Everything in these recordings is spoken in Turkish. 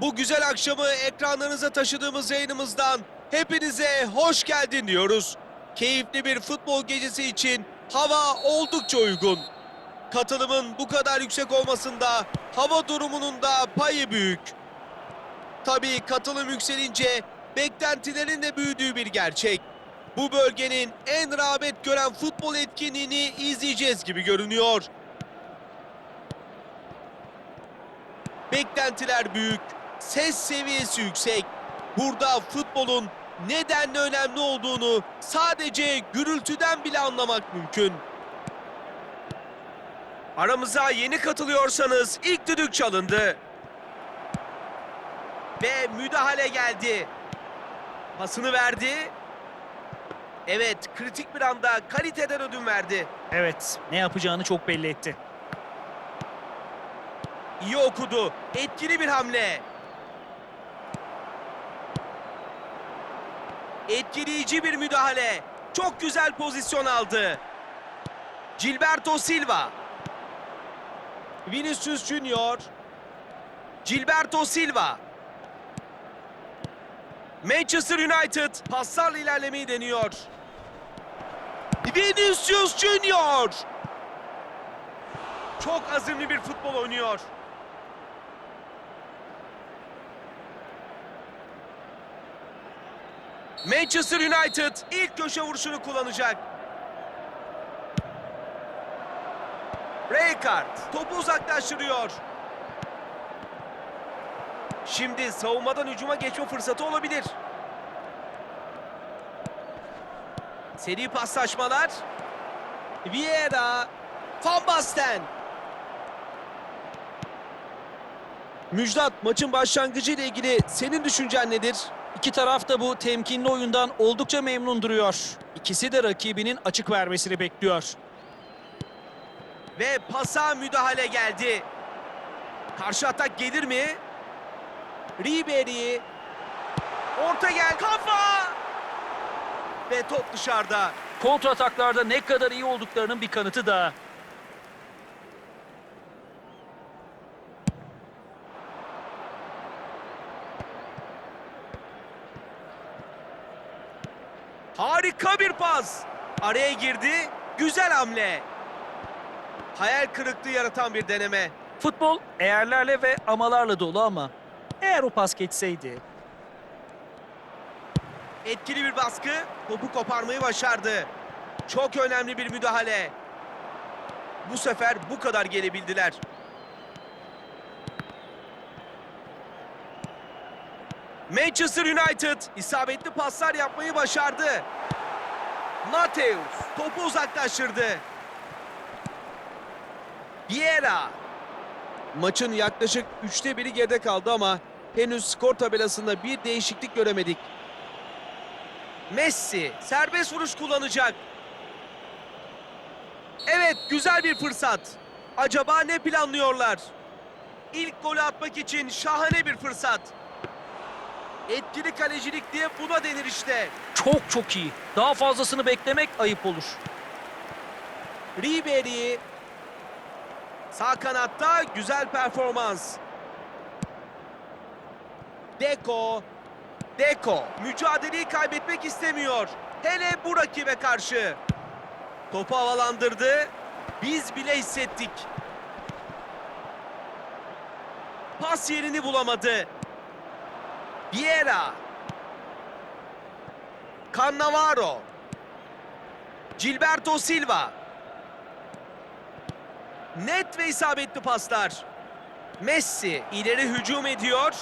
Bu güzel akşamı ekranlarınıza taşıdığımız yayınımızdan hepinize hoş geldin diyoruz. Keyifli bir futbol gecesi için hava oldukça uygun. Katılımın bu kadar yüksek olmasında hava durumunun da payı büyük. Tabii katılım yükselince beklentilerin de büyüdüğü bir gerçek. Bu bölgenin en rağbet gören futbol etkinliğini izleyeceğiz gibi görünüyor. Beklentiler büyük, ses seviyesi yüksek. Burada futbolun nedenle önemli olduğunu sadece gürültüden bile anlamak mümkün. Aramıza yeni katılıyorsanız ilk düdük çalındı. Ve müdahale geldi. Pasını verdi. Evet, kritik bir anda kaliteden ödün verdi. Evet, ne yapacağını çok belli etti. İyi okudu. Etkili bir hamle. Etkileyici bir müdahale. Çok güzel pozisyon aldı. Gilberto Silva. Vinicius Junior. Gilberto Silva. Manchester United paslarla ilerlemeyi deniyor. Vinicius Junior. Çok azimli bir futbol oynuyor. Manchester United ilk köşe vuruşunu kullanacak. Rijkaard topu uzaklaştırıyor. Şimdi savunmadan hücuma geçme fırsatı olabilir. Seri paslaşmalar. Vieira, Van Basten. Müjdat maçın başlangıcı ile ilgili senin düşüncen nedir? İki taraf da bu temkinli oyundan oldukça memnun duruyor. İkisi de rakibinin açık vermesini bekliyor. Ve pasa müdahale geldi. Karşı atak gelir mi? Ribery. Orta gel. Kafa! Ve top dışarıda. Kontrataklarda ne kadar iyi olduklarının bir kanıtı da. Harika bir pas. Araya girdi. Güzel hamle. Hayal kırıklığı yaratan bir deneme. Futbol eğerlerle ve amalarla dolu ama eğer o pas geçseydi Etkili bir baskı. Topu koparmayı başardı. Çok önemli bir müdahale. Bu sefer bu kadar gelebildiler. Manchester United isabetli paslar yapmayı başardı. Mateus topu uzaklaştırdı. Vieira. Maçın yaklaşık üçte biri geride kaldı ama henüz skor tabelasında bir değişiklik göremedik. Messi serbest vuruş kullanacak. Evet güzel bir fırsat. Acaba ne planlıyorlar? İlk golü atmak için şahane bir fırsat. Etkili kalecilik diye buna denir işte. Çok çok iyi. Daha fazlasını beklemek ayıp olur. Ribery. Sağ kanatta güzel performans. Deko. Deko mücadeleyi kaybetmek istemiyor. Hele bu rakibe karşı. Topu havalandırdı. Biz bile hissettik. Pas yerini bulamadı. Vieira. Cannavaro. Gilberto Silva. Net ve isabetli paslar. Messi ileri hücum ediyor.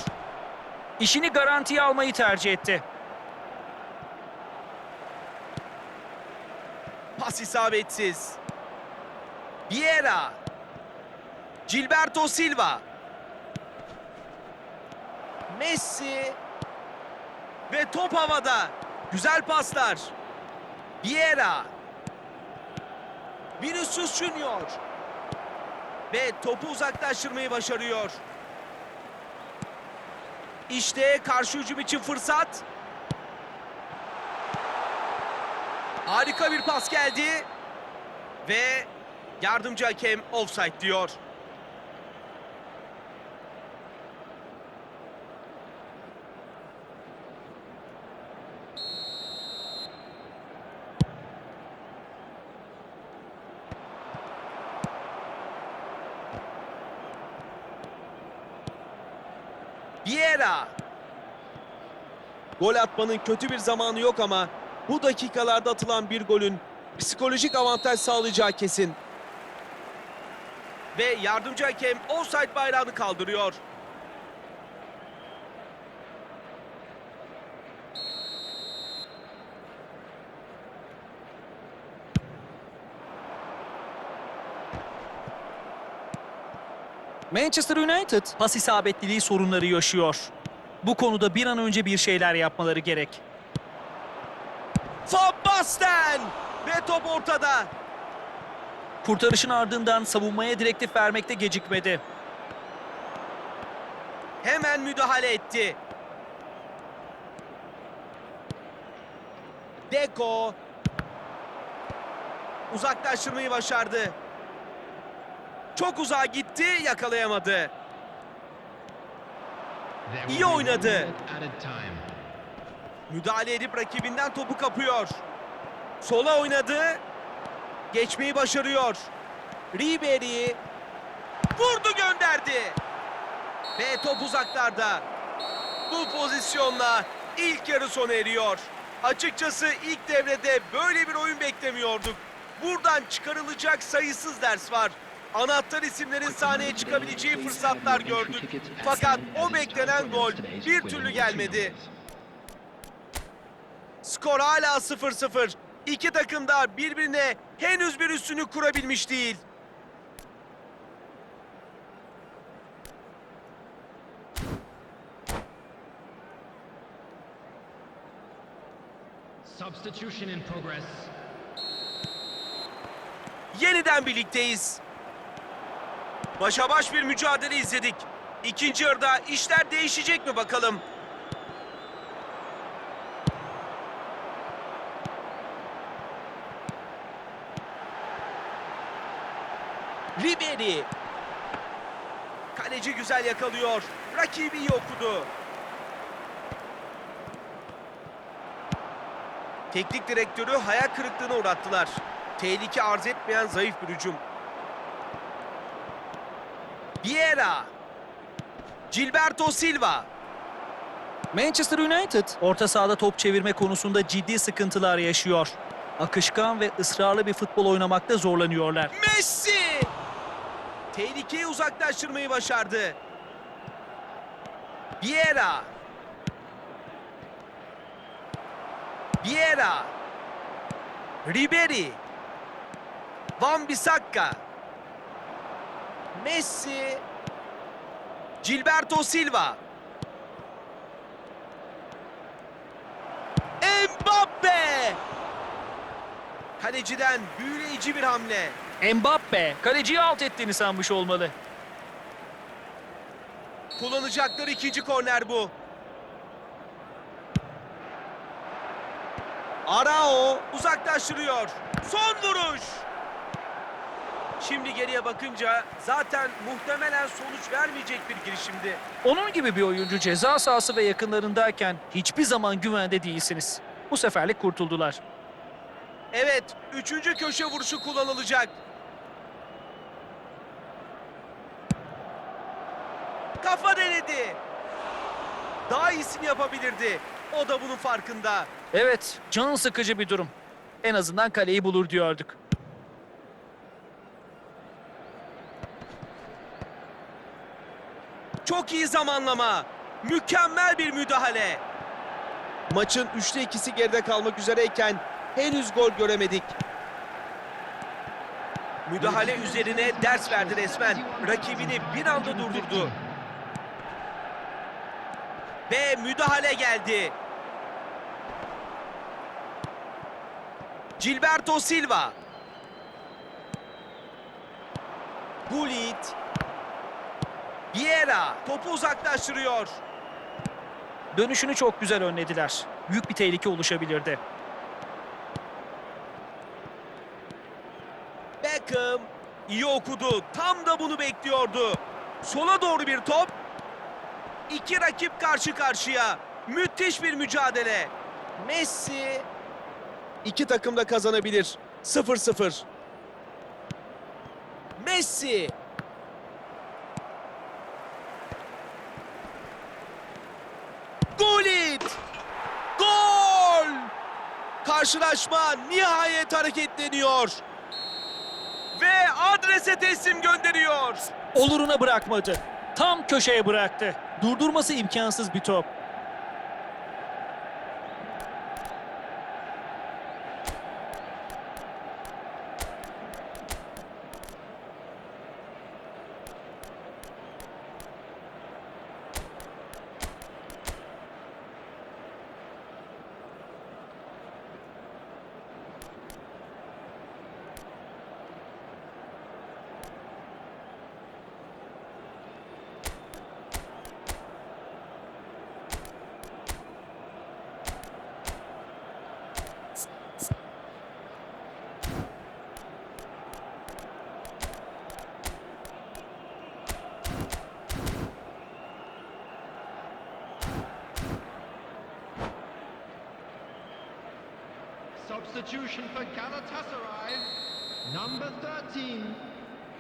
İşini garantiye almayı tercih etti. Pas isabetsiz. Vieira. Gilberto Silva. Messi. Ve top havada. Güzel paslar. Vieira. Vinicius Junior. Ve topu uzaklaştırmayı başarıyor. İşte karşı hücum için fırsat. Harika bir pas geldi. Ve yardımcı hakem offside diyor. Vieira. Gol atmanın kötü bir zamanı yok ama bu dakikalarda atılan bir golün psikolojik avantaj sağlayacağı kesin. Ve yardımcı hakem offside bayrağını kaldırıyor. Manchester United pas isabetliliği sorunları yaşıyor. Bu konuda bir an önce bir şeyler yapmaları gerek. Van Basten! Ve top ortada. Kurtarışın ardından savunmaya direktif vermekte gecikmedi. Hemen müdahale etti. Deko. Uzaklaştırmayı başardı. Çok uzağa gitti, yakalayamadı. İyi oynadı. Müdahale edip rakibinden topu kapıyor. Sola oynadı. Geçmeyi başarıyor. Ribery vurdu gönderdi. Ve top uzaklarda. Bu pozisyonla ilk yarı sona eriyor. Açıkçası ilk devrede böyle bir oyun beklemiyorduk. Buradan çıkarılacak sayısız ders var. Anahtar isimlerin sahneye çıkabileceği fırsatlar gördük. Fakat o beklenen gol bir türlü gelmedi. Skor hala 0-0. İki takım da birbirine henüz bir üstünlük kurabilmiş değil. Substitution in progress. Yeniden birlikteyiz. Başa baş bir mücadele izledik. İkinci yarıda işler değişecek mi bakalım? Ribery. Kaleci güzel yakalıyor. Rakibi iyi okudu. Teknik direktörü hayal kırıklığına uğrattılar. Tehlike arz etmeyen zayıf bir hücum. Vieira. Gilberto Silva. Manchester United orta sahada top çevirme konusunda ciddi sıkıntılar yaşıyor. Akışkan ve ısrarlı bir futbol oynamakta zorlanıyorlar. Messi. Tehlikeyi uzaklaştırmayı başardı. Vieira. Vieira. Ribery. Van Bissaka. Messi. Gilberto Silva. Mbappe. Kaleciden büyüleyici bir hamle. Mbappe kaleciyi alt ettiğini sanmış olmalı. Kullanacakları ikinci korner bu. Arao uzaklaştırıyor. Son vuruş. Şimdi geriye bakınca zaten muhtemelen sonuç vermeyecek bir girişimdi. Onun gibi bir oyuncu ceza sahası ve yakınlarındayken hiçbir zaman güvende değilsiniz. Bu seferlik kurtuldular. Evet, üçüncü köşe vuruşu kullanılacak. Kafa denedi. Daha iyisini yapabilirdi. O da bunun farkında. Evet, can sıkıcı bir durum. En azından kaleyi bulur diyorduk. Çok iyi zamanlama. Mükemmel bir müdahale. Maçın üçte ikisi geride kalmak üzereyken henüz gol göremedik. Müdahale üzerine ders verdi resmen. Rakibini bir anda durdurdu. Ve müdahale geldi. Gilberto Silva. Gullit. Vieira topu uzaklaştırıyor. Dönüşünü çok güzel önlediler. Büyük bir tehlike oluşabilirdi. Beckham iyi okudu. Tam da bunu bekliyordu. Sola doğru bir top. İki rakip karşı karşıya. Müthiş bir mücadele. Messi iki takım da kazanabilir. 0-0. Messi Gullit! Gol! Karşılaşma nihayet hareketleniyor. Ve adrese teslim gönderiyor. Oluruna bırakmadı. Tam köşeye bıraktı. Durdurması imkansız bir top. Substitution for Galatasaray. Number 13,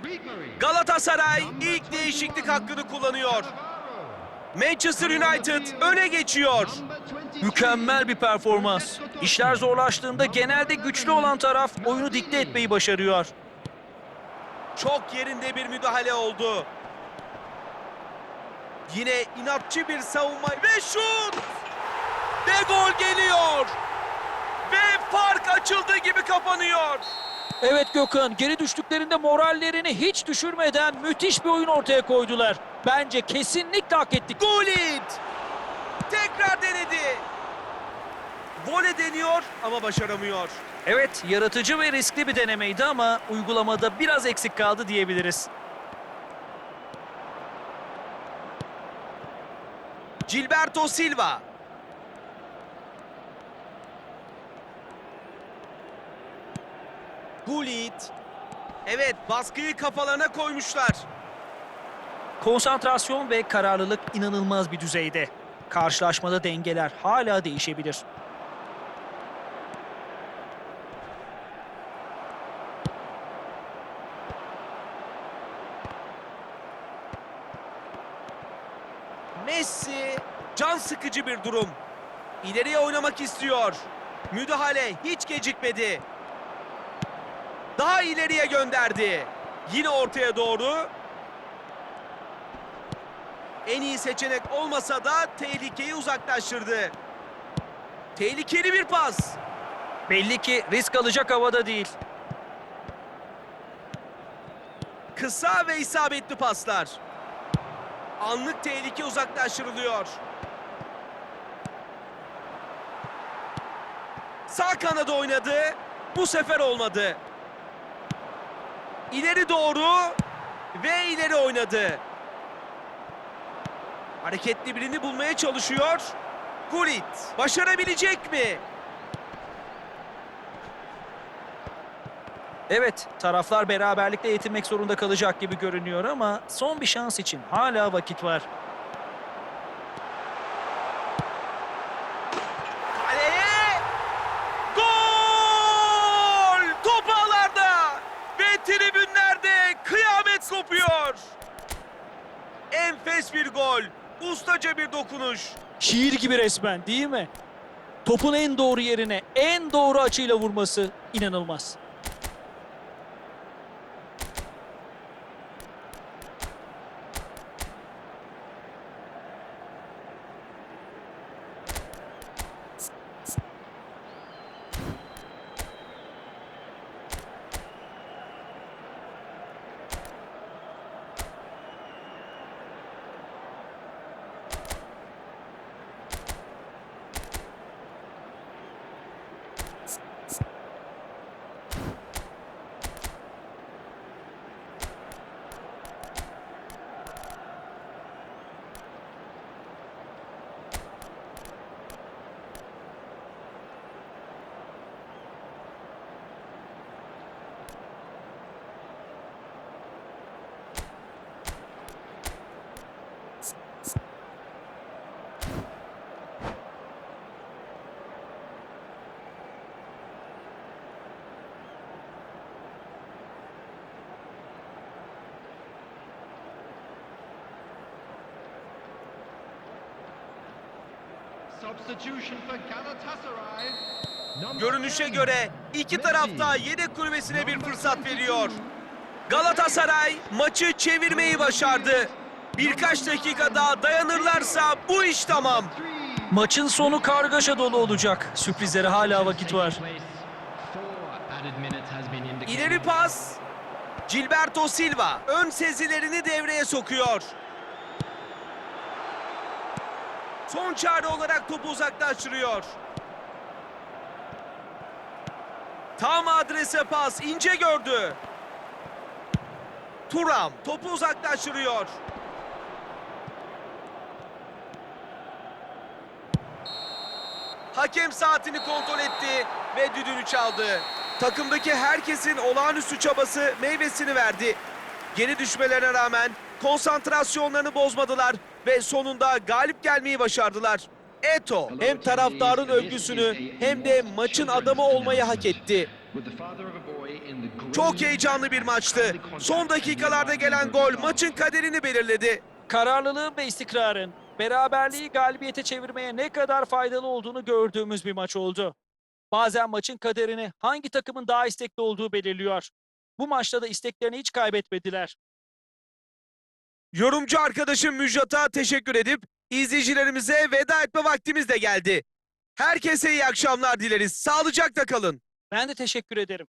Ribery. Galatasaray ilk değişiklik hakkını kullanıyor. Manchester United öne geçiyor. Mükemmel bir performans. İşler zorlaştığında genelde güçlü olan taraf oyunu dikte etmeyi başarıyor. Çok yerinde bir müdahale oldu. Yine inatçı bir savunma ve şut! Ve gol geliyor. Ve fark açıldığı gibi kapanıyor. Evet Gökhan, geri düştüklerinde morallerini hiç düşürmeden müthiş bir oyun ortaya koydular. Bence kesinlikle hak ettik. Gullit! Tekrar denedi. Vole deniyor ama başaramıyor. Evet, yaratıcı ve riskli bir denemeydi ama uygulamada biraz eksik kaldı diyebiliriz. Gilberto Silva. Gullit. Evet baskıyı kafalarına koymuşlar. Konsantrasyon ve kararlılık inanılmaz bir düzeyde. Karşılaşmada dengeler hala değişebilir. Messi can sıkıcı bir durum. İleriye oynamak istiyor. Müdahale hiç gecikmedi. Daha ileriye gönderdi. Yine ortaya doğru. En iyi seçenek olmasa da tehlikeyi uzaklaştırdı. Tehlikeli bir pas. Belli ki risk alacak havada değil. Kısa ve isabetli paslar. Anlık tehlike uzaklaştırılıyor. Sağ kanada oynadı. Bu sefer olmadı. İleri doğru ve ileri oynadı. Hareketli birini bulmaya çalışıyor. Gullit başarabilecek mi? Evet, taraflar beraberlikle yetinmek zorunda kalacak gibi görünüyor ama son bir şans için hala vakit var. Bir gol. Ustaca bir dokunuş. Şiir gibi resmen değil mi? Topun en doğru yerine, en doğru açıyla vurması inanılmaz. Görünüşe 10, göre iki tarafta yedek kulübesine bir fırsat veriyor. Galatasaray maçı çevirmeyi başardı. Birkaç dakika daha dayanırlarsa bu iş tamam. Maçın sonu kargaşa dolu olacak. Sürprizlere hala vakit var. İleri pas. Gilberto Silva ön sezilerini devreye sokuyor. Son çare olarak topu uzaklaştırıyor. Tam adrese pas ince gördü. Turam topu uzaklaştırıyor. Hakem saatini kontrol etti ve düdüğünü çaldı. Takımdaki herkesin olağanüstü çabası meyvesini verdi. Geri düşmelerine rağmen konsantrasyonlarını bozmadılar ve sonunda galip gelmeyi başardılar. Eto hem taraftarın övgüsünü hem de maçın adamı olmayı hak etti. Çok heyecanlı bir maçtı. Son dakikalarda gelen gol maçın kaderini belirledi. Kararlılığın ve istikrarın beraberliği galibiyete çevirmeye ne kadar faydalı olduğunu gördüğümüz bir maç oldu. Bazen maçın kaderini hangi takımın daha istekli olduğu belirliyor. Bu maçta da isteklerini hiç kaybetmediler. Yorumcu arkadaşım Müjdat'a teşekkür edip izleyicilerimize veda etme vaktimiz de geldi. Herkese iyi akşamlar dileriz. Sağlıcakla kalın. Ben de teşekkür ederim.